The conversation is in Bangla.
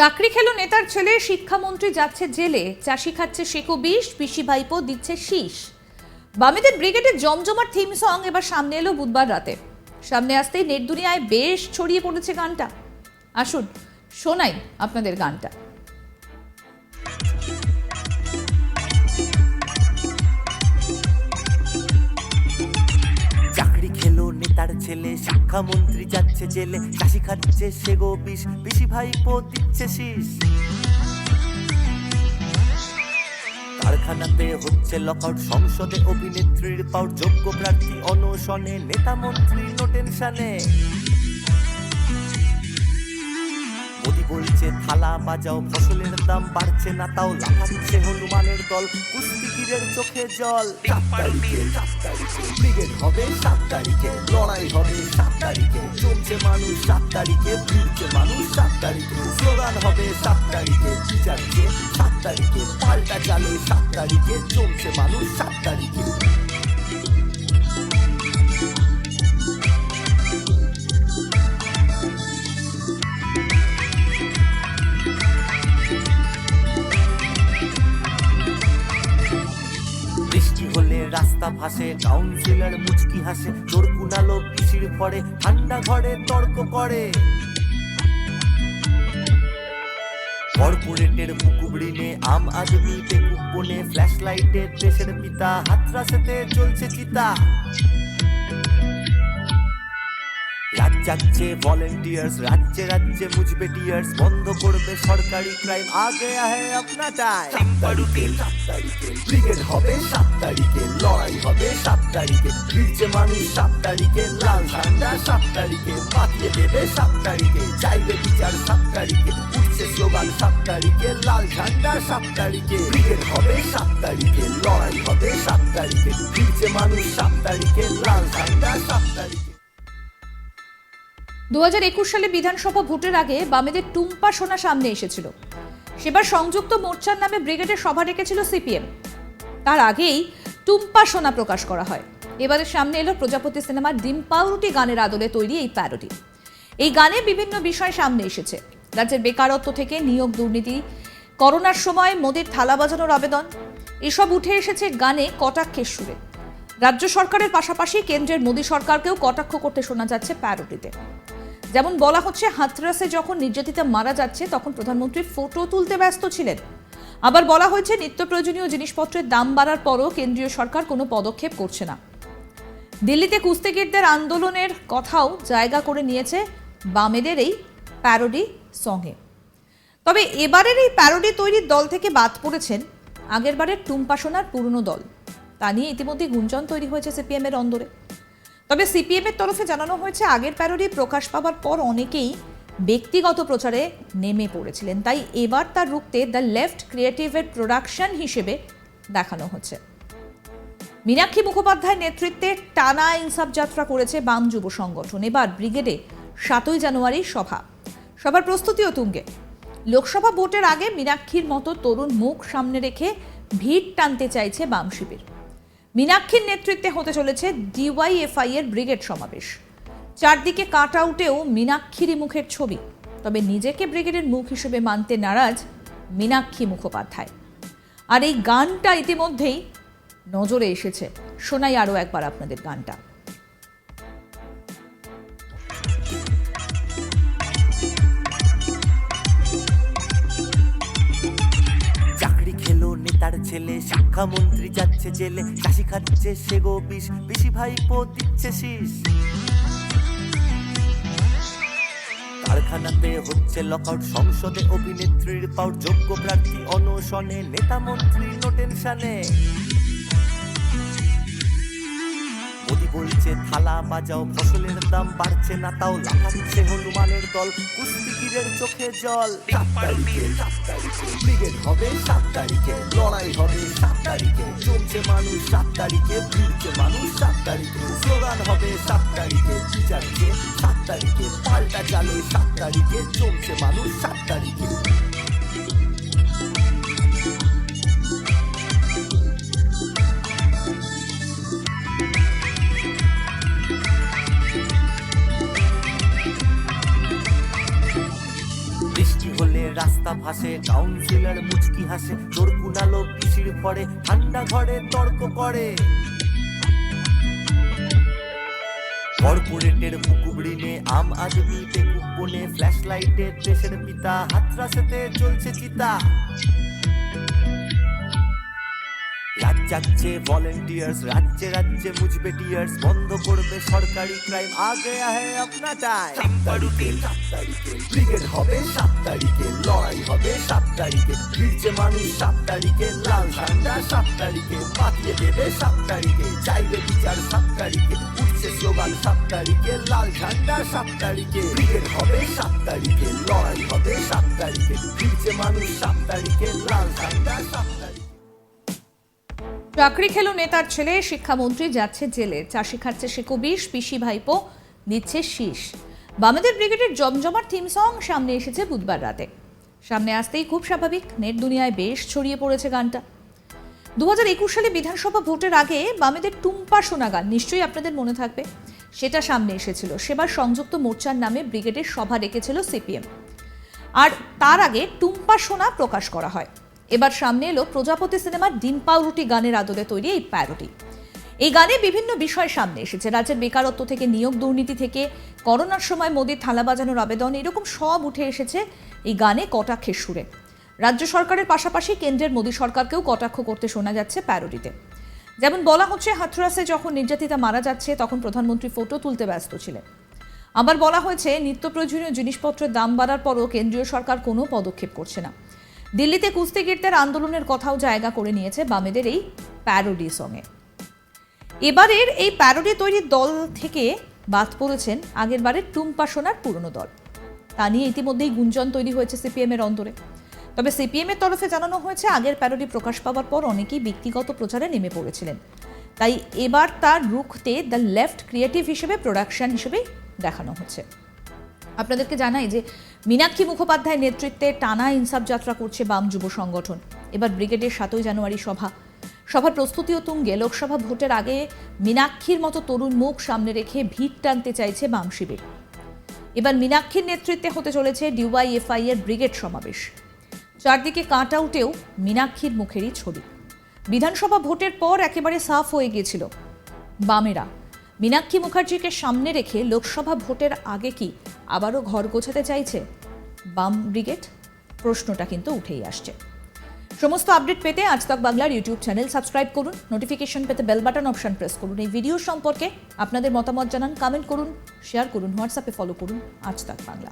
চাকরি খেলো নেতার ছেলে, শিক্ষামন্ত্রী যাচ্ছে জেলে। চাষি খাচ্ছে শেকো বিষ, পিসি ভাইপো দিচ্ছে শীষ। বামেদের ব্রিগেডের জমজমার থিম সং এবার সামনে এলো বুধবার রাতে। সামনে আসতেই নেট দুনিয়ায় বেশ ছড়িয়ে পড়েছে গানটা। আসুন, শোনাই আপনাদের গানটা। ছেলে শিক্ষামন্ত্রী যাচ্ছে জেলে, চাষি খাচ্ছে সে গো বিষ, পিসি ভাই দিচ্ছে শীষ। কারখানাতে হচ্ছে লকআউট, সংসদে অভিনেত্রীর পাউট যোগ্য প্রার্থী, অনশনে নেতা মন্ত্রী, নো টেনশনে। বলছে থালা বাজাও ফসলের দাম বাড়ছে না তাও লাফাচ্ছে হনুমানের দল। কুস্তিগিরের চোখে জল। সাত তারিখে ব্রিগেড হবে সাত তারিখে লড়াই হবে সাত তারিখে। জমছে মানুষ সাত তারিখে ফিরছে মানুষ সাত তারিখে। স্লোগান হবে সাত তারিখে বিচারছে সাত তারিখে। পাল্টা চালে সাত তারিখে জমছে মানুষ সাত তারিখে। হলে ফাঁসে কাউন্সিলর মুচকি হাসে তোর কুনালো পিসির ফরে ঠান্ডা ঘরে তর্ক করে। কর্পোরেটের মুকুবড়িনে আম আদমি বেকুব ফ্ল্যাশ লাইটে দেশের পিতা, হাতরাসেতে চলছে চিতা। রাত ভলেন্টিয়ার্স রাজ্যে রাজ্যে মুজবে টিয়ার্স বন্ধ করবে সরকারি ক্রাইম আগে আহে আপনা টাইম সাত তারিখে ব্রিগেড হবে সাত তারিখে, লড়াই হবে সাত তারিখে। ফিরছে মানুষ সাত তারিখে, লাল ঝান্ডা সাত তারিখে মাতিয়ে দেবে সাত তারিখে। চাইবে বিচার সাত তারিখে, উঠছে স্লোগান সাত তারিখে, লাল ঝান্ডা সাত তারিখে। ব্রিগেড হবে সাত তারিখে, লড়াই হবে সাত তারিখে। ফিরছে মানুষ সাত তারিখে, লাল ঝান্ডা সাত তারিখে। দু হাজার একুশ সালে বিধানসভা ভোটের আগে বামেদের টুম্পা সোনা সামনে এসেছিল। সেবার সংযুক্ত মোর্চার নামে ব্রিগেডের সভা ডেকেছিল সিপিএম। তার আগেই টুম্পা সোনা প্রকাশ করা হয়। এবারে সামনে এলো প্রজাপতি সিনেমার ডিম পাউরুটি গানের আদলে তৈরি এই প্যারোডি। এই গানে বিভিন্ন বিষয় সামনে এসেছে। রাজ্যের বেকারত্ব থেকে নিয়োগ দুর্নীতি, করোনার সময় মোদির থালা বাজানোর আবেদন, এসব উঠে এসেছে গানে কটাক্ষের সুরে। রাজ্য সরকারের পাশাপাশি কেন্দ্রের মোদী সরকারকেও কটাক্ষ করতে শোনা যাচ্ছে প্যারোডিতে। যেমন বলা হচ্ছে হাতরাসে যখন নির্যাতিতা মারা যাচ্ছে, তখন প্রধানমন্ত্রীর ফটো তুলতে ব্যস্ত ছিলেন। আবার বলা হয়েছে, নিত্য প্রয়োজনীয় জিনিসপত্রের দাম বাড়ার পরও কেন্দ্রীয় সরকার কোনো পদক্ষেপ করছে না। দিল্লিতে কুস্তিগিরদের আন্দোলনের কথাও জায়গা করে নিয়েছে বামেদের এই প্যারোডি সঙ্গে তবে এবারের এই প্যারোডি তৈরির দল থেকে বাদ পড়েছেন আগেরবারের টুম্পা সোনার পুরনো দল। তা নিয়ে ইতিমধ্যে গুঞ্জন তৈরি হয়েছে সিপিএমের অন্দরে। তবে সিপিএমের তরফে জানানো হয়েছে, আগের প্যারোডি প্রকাশ পাওয়ার পর অনেকেই ব্যক্তিগত প্রচারে নেমে পড়েছিলেন। তাই এবার তার রুখতে দ্য লেফট ক্রিয়েটিভের প্রোডাকশন হিসেবে দেখানো হচ্ছে। মীনাক্ষী মুখোপাধ্যায়ের নেতৃত্বে টানা ইনসাফ যাত্রা করেছে বাম যুব সংগঠন। এবার ব্রিগেডে সাতই জানুয়ারি সভা। সভার প্রস্তুতিও তুঙ্গে। লোকসভা ভোটের আগে মীনাক্ষীর মতো তরুণ মুখ সামনে রেখে ভিড় টানতে চাইছে বাম শিবির। মীনাক্ষীর নেতৃত্বে হতে চলেছে ডিওয়াইএফআই এর ব্রিগেড সমাবেশ। চারদিকে কাট আউটেও মীনাক্ষীরই মুখের ছবি। তবে নিজেকে ব্রিগেডের মুখ হিসেবে মানতে নারাজ মীনাক্ষী মুখোপাধ্যায়। আর এই গানটা ইতিমধ্যেই নজরে এসেছে। শোনাই আরও একবার আপনাদের গানটা। ছেলে শিক্ষামন্ত্রী যাচ্ছে জেলে, চাষি খাচ্ছে সে গো বিষ বেশি ভাই পো দিচ্ছে শীষ। কারখানাতে হচ্ছে লকআউট সংসদে অভিনেত্রীর পাউট যোগ্য প্রার্থী অনশনে, নেতা মন্ত্রী নো টেনশনে মোদি বলছে, থালা বাজাও, ফসলের দাম বাড়ছে না তাও লাফাচ্ছে হনুমানের দল কুস্তিগিরের চোখে জল। সাত তারিখে সাত তারিখে। ব্রিগেড হবে সাত তারিখে লড়াই হবে সাত তারিখে। জমছে মানুষ সাত তারিখে ফিরছে মানুষ সাত তারিখে। স্লোগান হবে সাত তারিখে বিচারছে সাত তারিখে। পাল্টা চালে সাত তারিখে জমছে মানুষ সাত তারিখে। হলে রাস্তা ভাসে কাউন্সিলর মুচকি হাসে তোর কুনালো পিসির পরে ঠান্ডা ঘরে তর্ক করে। কর্পোরেটের মুকুবড়িনে আম আদমি বেকুব বনে ফ্ল্যাশ লাইটে দেশের পিতা, হাতরাসেতে চলছে চিতা। জাগছে ভলেন্টিয়ার্স রাজ্যে রাজ্যে মুজবে টিয়ার্স বন্ধ করবে সরকারি ক্রাইম আগে আহে আপনা টাইম ব্রিগেড হবে সাত তারিখে লড়াই হবে সাত তারিখে ফিরছে মানুষ সাত তারিখে লাল ঝান্ডা সাত তারিখে মাতিয়ে দেবে সাত তারিখে চাইবে বিচার সাত তারিখে উঠছে স্লোগান সাত তারিখে লাল ঝান্ডা সাত তারিখে ব্রিগেড হবে সাত তারিখে লড়াই হবে সাত তারিখে ফিরছে মানুষ সাত তারিখে লাল ঝান্ডা সাত চাকরি খেলো নেতার ছেলে, শিক্ষামন্ত্রী যাচ্ছে জেলে। চাষি খাচ্ছে সে কবিশ, পিসি ভাইপো দিচ্ছে শীষ। বামেদের ব্রিগেডের জমজমার থিম সং সামনে এসেছে বুধবার রাতে। সামনে আসতেই খুব স্বাভাবিক, নেট দুনিয়ায় বেশ ছড়িয়ে পড়েছে গানটা। দু হাজার একুশ সালে বিধানসভা ভোটের আগে বামেদের টুম্পা সোনা গান নিশ্চয়ই আপনাদের মনে থাকবে। সেটা সামনে এসেছিল। সেবার সংযুক্ত মোর্চার নামে ব্রিগেডের সভা ডেকেছিল সিপিএম। আর তার আগে টুম্পা সোনা প্রকাশ করা হয়। এবার সামনে এলো প্রজাপতি সিনেমার ডিম পাউরুটি গানের আদলে তৈরি এই প্যারোডি। এই গানে বিভিন্ন বিষয় সামনে এসেছে। রাজ্যের বেকারত্ব থেকে, নিয়োগ দুর্নীতি থেকে, করোনার সময় মোদির থালা বাজানোর আবেদন, এরকম সব উঠে এসেছে এই গানে কটাক্ষের সুরে। রাজ্য সরকারের পাশাপাশি কেন্দ্রের মোদী সরকারকেও কটাক্ষ করতে শোনা যাচ্ছে প্যারোডিতে। যেমন বলা হচ্ছে, হাথরাসে যখন নির্যাতিতা মারা যাচ্ছে, তখন প্রধানমন্ত্রী ফটো তুলতে ব্যস্ত ছিলেন। আবার বলা হয়েছে, নিত্য প্রয়োজনীয় জিনিসপত্রের দাম বাড়ার পরও কেন্দ্রীয় সরকার কোনো পদক্ষেপ করছে না। দিল্লিতে কুস্তিগিরদের আন্দোলনের কথাও জায়গা করে নিয়েছে বামেদের এই প্যারোডি সঙ্গে। এবারের এই প্যারোডি তৈরির দল থেকে বাদ পড়েছেন আগের বারের টুম্পা সোনার পুরনো দল। তা নিয়ে ইতিমধ্যেই গুঞ্জন তৈরি হয়েছে সিপিএম এর অন্তরে তবে সিপিএম এর তরফে জানানো হয়েছে, আগের প্যারোডি প্রকাশ পাওয়ার পর অনেকেই ব্যক্তিগত প্রচারে নেমে পড়েছিলেন। তাই এবার তার রুখতে দ্য লেফট ক্রিয়েটিভ হিসেবে প্রোডাকশন হিসেবে দেখানো হচ্ছে। আপনাদেরকে জানাই যে মীনাক্ষী মুখোপাধ্যায়ের নেতৃত্বে টানা ইনসাফ যাত্রা করছে বাম যুব সংগঠন। এবার ব্রিগেডের সাতই জানুয়ারি সভা। সভার প্রস্তুতিও তুঙ্গে। লোকসভা ভোটের আগে মীনাক্ষীর মতো তরুণ মুখ সামনে রেখে ভিড় টানতে চাইছে বাম শিবির। এবার মীনাক্ষীর নেতৃত্বে হতে চলেছে ডিওয়াইএফআই এর ব্রিগেড সমাবেশ। চারদিকে কাট আউটেও মীনাক্ষীর মুখেরই ছবি। বিধানসভা ভোটের পর একেবারে সাফ হয়ে গিয়েছিল বামেরা। মীনাক্ষী মুখার্জিকে সামনে রেখে লোকসভা ভোটের আগে কি আবারও ঘর গোছাতে চাইছে? বাম ব্রিগেড? প্রশ্নটা কিন্তু উঠেই আসছে। সমস্ত আপডেট পেতে আজ তক বাংলার ইউটিউব চ্যানেল সাবস্ক্রাইব করুন, নোটিফিকেশন পেতে বেল বাটন অপশন প্রেস করুন। এই ভিডিও সম্পর্কে আপনাদের মতামত জানান কমেন্ট করুন শেয়ার করুন, হোয়াটসঅ্যাপে ফলো করুন, আজ তক বাংলা।